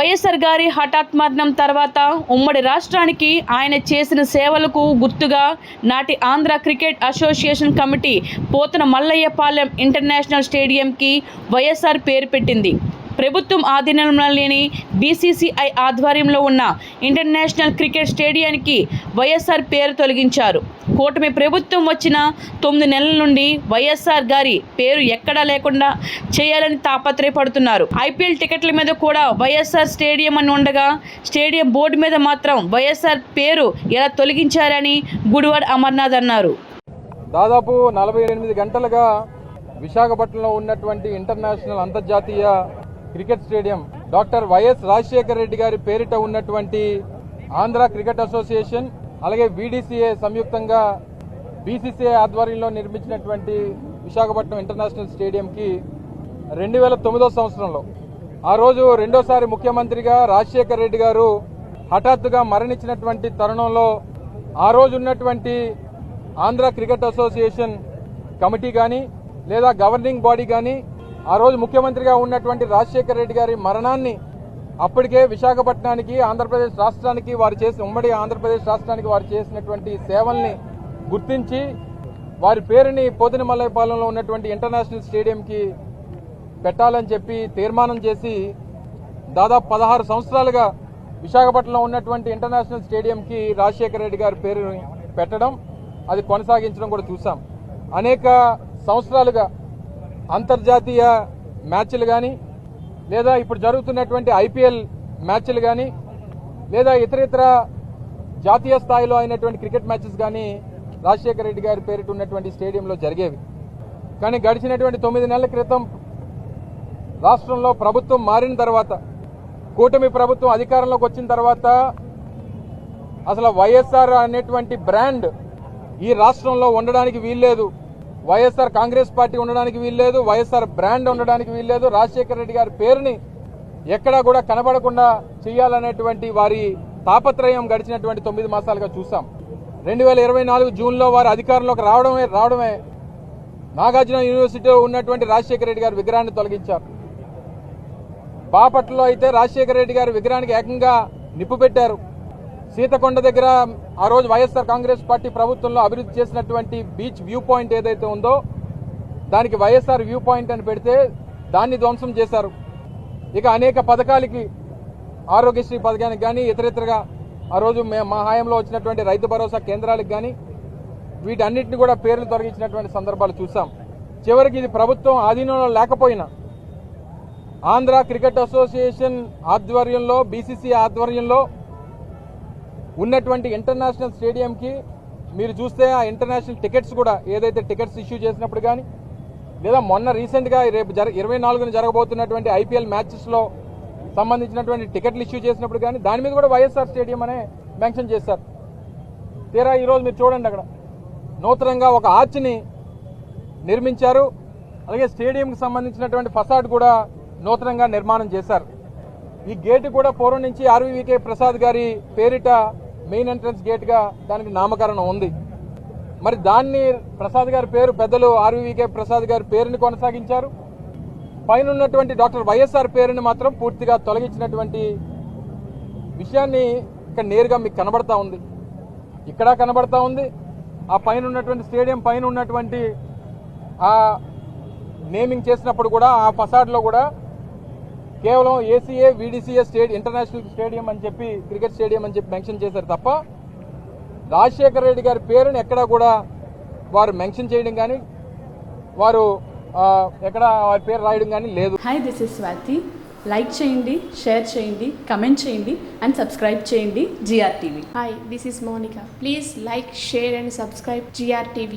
వైఎస్ఆర్ గారి హఠాత్ మరణం తర్వాత ఉమ్మడి రాష్ట్రానికి ఆయన చేసిన సేవలకు గుర్తుగా నాటి Andhra cricket association committee Pothina Mallayyapalem international స్టేడియంకి YSR పేరు పెట్టింది. ప్రభుత్వం ఆధీనంలో లేని బీసీసీఐ ఆధ్వర్యంలో ఉన్న ఇంటర్నేషనల్ క్రికెట్ స్టేడియానికి వైఎస్ఆర్ పేరు తొలగించారు. కూటమి ప్రభుత్వం వచ్చిన తొమ్మిది నెలల నుండి వైఎస్ఆర్ గారి పేరు ఎక్కడా లేకుండా చేయాలని తాపత్రయపడుతున్నారు. ఐపీఎల్ టికెట్ల మీద కూడా వైఎస్ఆర్ స్టేడియం అని ఉండగా స్టేడియం బోర్డు మీద మాత్రం వైఎస్ఆర్ పేరు ఎలా తొలగించారని గుడివాడ అమర్నాథ్ అన్నారు. దాదాపు నలభై ఎనిమిది గంటలుగా విశాఖపట్నంలో ఉన్నటువంటి ఇంటర్నేషనల్ అంతర్జాతీయ cricket stadium doctor YS Rajasekhara Reddy గారి పేరిట ఉన్నటువంటి ఆంధ్ర క్రికెట్ అసోసియేషన్ అలాగే వీడీసీఏ సంయుక్తంగా బీసీసీఐ ఆధ్వర్యంలో నిర్మించినటువంటి విశాఖపట్నం ఇంటర్నేషనల్ స్టేడియంకి రెండు వేల తొమ్మిదో సంవత్సరంలో. ఆ రోజు రెండోసారి ముఖ్యమంత్రిగా రాజశేఖర రెడ్డి గారు హఠాత్తుగా మరణించినటువంటి తరుణంలో ఆ రోజు ఉన్నటువంటి ఆంధ్ర క్రికెట్ అసోసియేషన్ కమిటీ కానీ లేదా గవర్నింగ్ బాడీ కానీ ఆ రోజు ముఖ్యమంత్రిగా ఉన్నటువంటి రాజశేఖర రెడ్డి గారి మరణాన్ని అప్పటికే విశాఖపట్నానికి ఆంధ్రప్రదేశ్ రాష్ట్రానికి వారు చేసిన ఉమ్మడి ఆంధ్రప్రదేశ్ రాష్ట్రానికి వారు చేసినటువంటి సేవల్ని గుర్తించి వారి పేరుని పోతిన మల్లయ్యపాలెంలో ఉన్నటువంటి ఇంటర్నేషనల్ స్టేడియంకి పెట్టాలని చెప్పి తీర్మానం చేసి దాదాపు పదహారు సంవత్సరాలుగా విశాఖపట్నంలో ఉన్నటువంటి ఇంటర్నేషనల్ స్టేడియంకి రాజశేఖర రెడ్డి గారి పేరు పెట్టడం అది కొనసాగించడం కూడా చూసాం. అనేక సంవత్సరాలుగా అంతర్జాతీయ మ్యాచ్లు కానీ లేదా ఇప్పుడు జరుగుతున్నటువంటి ఐపీఎల్ మ్యాచ్లు కానీ లేదా ఇతర ఇతర జాతీయ స్థాయిలో అయినటువంటి క్రికెట్ మ్యాచెస్ కానీ రాజశేఖర రెడ్డి గారి పేరిట ఉన్నటువంటి స్టేడియంలో జరిగేవి. కానీ గడిచినటువంటి తొమ్మిది నెలల క్రితం రాష్ట్రంలో ప్రభుత్వం మారిన తర్వాత కూటమి ప్రభుత్వం అధికారంలోకి వచ్చిన తర్వాత అసలు వైఎస్ఆర్ అనేటువంటి బ్రాండ్ ఈ రాష్ట్రంలో ఉండడానికి వీల్లేదు. వైఎస్ఆర్ కాంగ్రెస్ పార్టీ ఉండడానికి వీల్లేదు వైఎస్ఆర్ బ్రాండ్ ఉండడానికి వీల్లేదు. రాజశేఖర రెడ్డి గారి పేరుని ఎక్కడా కూడా కనబడకుండా చేయాలనేటువంటి వారి తాపత్రయం గడిచినటువంటి తొమ్మిది మాసాలుగా చూసాం రెండు వేల ఇరవై నాలుగు జూన్లో వారు అధికారంలోకి రావడమే రావడమే నాగార్జున యూనివర్సిటీలో ఉన్నటువంటి రాజశేఖర రెడ్డి గారి విగ్రహాన్ని తొలగించారు. బాపట్లలో అయితే రాజశేఖర రెడ్డి గారి విగ్రహానికి ఏకంగా నిప్పు పెట్టారు. సీతకొండ దగ్గర ఆ రోజు వైఎస్ఆర్ కాంగ్రెస్ పార్టీ ప్రభుత్వంలో అభివృద్ధి చేసినటువంటి బీచ్ వ్యూ పాయింట్ ఏదైతే ఉందో దానికి వైఎస్ఆర్ వ్యూ పాయింట్ అని పెడితే దాన్ని ధ్వంసం చేశారు. ఇక అనేక పథకాలకి ఆరోగ్యశ్రీ పథకానికి కానీ ఇతరితరగా ఆ రోజు మే- మా హాయంలో వచ్చినటువంటి రైతు భరోసా కేంద్రాలకు కానీ వీటన్నిటిని కూడా పేర్లు తొలగించినటువంటి సందర్భాలు చూసాం చివరికి ఇది ప్రభుత్వం ఆధీనంలో లేకపోయినా ఆంధ్ర క్రికెట్ అసోసియేషన్ ఆధ్వర్యంలో బీసీసీ ఆధ్వర్యంలో ఉన్నటువంటి ఇంటర్నేషనల్ స్టేడియంకి మీరు చూస్తే ఆ ఇంటర్నేషనల్ టికెట్స్ కూడా ఏదైతే టికెట్స్ ఇష్యూ చేసినప్పుడు కానీ లేదా మొన్న రీసెంట్గా రేపు జర ఇరవై నాలుగున జరగబోతున్నటువంటి ఐపీఎల్ మ్యాచెస్లో సంబంధించినటువంటి టికెట్లు ఇష్యూ చేసినప్పుడు కానీ దాని మీద కూడా వైఎస్ఆర్ స్టేడియం అనే మెన్షన్ చేశారు. తీరా ఈరోజు మీరు చూడండి అక్కడ. నూతనంగా ఒక ఆర్చ్ని నిర్మించారు. అలాగే స్టేడియంకి సంబంధించినటువంటి ఫసాడ్ కూడా నూతనంగా నిర్మాణం చేశారు. ఈ గేటు కూడా పూర్వం నుంచి ఆర్వీవీకే ప్రసాద్ గారి పేరిట మెయిన్ ఎంట్రన్స్ గేట్గా దానికి నామకరణం ఉంది. మరి దాన్ని ప్రసాద్ గారి పేరు పెద్దలు ఆర్వీవీకే ప్రసాద్ గారి పేరుని కొనసాగించారు. పైన ఉన్నటువంటి డాక్టర్ వైఎస్ఆర్ పేరుని మాత్రం పూర్తిగా తొలగించినటువంటి విషయాన్ని ఇక్కడ నేరుగా మీకు కనబడతా ఉంది. ఇక్కడ కనబడతా ఉంది. ఆ పైన ఉన్నటువంటి స్టేడియం పైన ఉన్నటువంటి ఆ నేమింగ్ చేసినప్పుడు కూడా ఆ ఫసాడ్లో కూడా కేవలం ఏసీఏ వీడీసీఏ స్టేడి ఇంటర్నేషనల్ స్టేడియం అని చెప్పి క్రికెట్ స్టేడియం అని చెప్పి మెన్షన్ చేశారు తప్ప రాజశేఖర రెడ్డి గారి పేరుని ఎక్కడా కూడా వారు మెన్షన్ చేయడం కానీ వారు ఎక్కడ వారి పేరు రాయడం కానీ లేదు hi this is Swathi like చేయండి షేర్ చేయండి కమెంట్ చేయండి అండ్ సబ్స్క్రైబ్ చేయండి GR TV Hi, this is Monica. Please like, share, and subscribe GRTV.